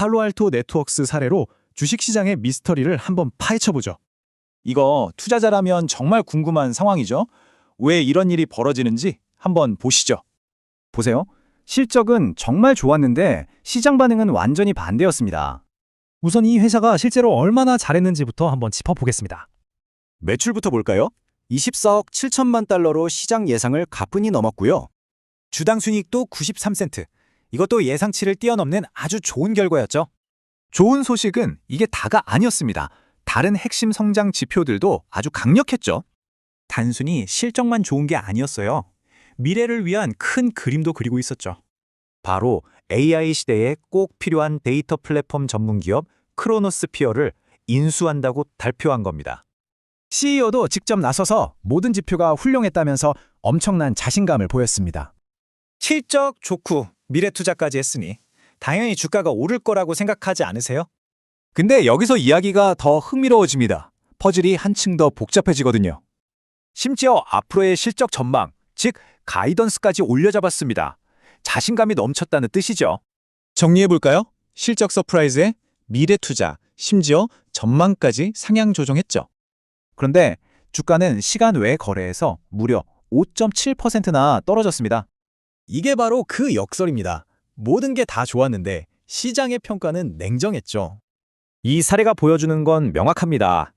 팔로알토 네트워크스 사례로 주식시장의 미스터리를 한번 파헤쳐보죠. 이거 투자자라면 정말 궁금한 상황이죠. 왜 이런 일이 벌어지는지 한번 보시죠. 보세요. 실적은 정말 좋았는데 시장 반응은 완전히 반대였습니다. 우선 이 회사가 실제로 얼마나 잘했는지부터 한번 짚어보겠습니다. 매출부터 볼까요? 24억 7천만 달러로 시장 예상을 가뿐히 넘었고요. 주당 순이익도 93센트. 이것도 예상치를 뛰어넘는 아주 좋은 결과였죠. 좋은 소식은 이게 다가 아니었습니다. 다른 핵심 성장 지표들도 아주 강력했죠. 단순히 실적만 좋은 게 아니었어요. 미래를 위한 큰 그림도 그리고 있었죠. 바로 AI 시대에 꼭 필요한 데이터 플랫폼 전문 기업 크로노스피어를 인수한다고 발표한 겁니다. CEO도 직접 나서서 모든 지표가 훌륭했다면서 엄청난 자신감을 보였습니다. 실적 좋고 미래 투자까지 했으니 당연히 주가가 오를 거라고 생각하지 않으세요? 근데 여기서 이야기가 더 흥미로워집니다. 퍼즐이 한층 더 복잡해지거든요. 심지어 앞으로의 실적 전망, 즉 가이던스까지 올려잡았습니다. 자신감이 넘쳤다는 뜻이죠. 정리해볼까요? 실적 서프라이즈에 미래 투자, 심지어 전망까지 상향 조정했죠. 그런데 주가는 시간 외 거래에서 무려 5.7%나 떨어졌습니다. 이게 바로 그 역설입니다. 모든 게 다 좋았는데 시장의 평가는 냉정했죠. 이 사례가 보여주는 건 명확합니다.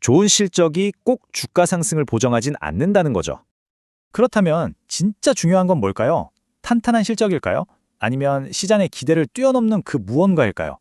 좋은 실적이 꼭 주가 상승을 보정하진 않는다는 거죠. 그렇다면 진짜 중요한 건 뭘까요? 탄탄한 실적일까요? 아니면 시장의 기대를 뛰어넘는 그 무언가일까요?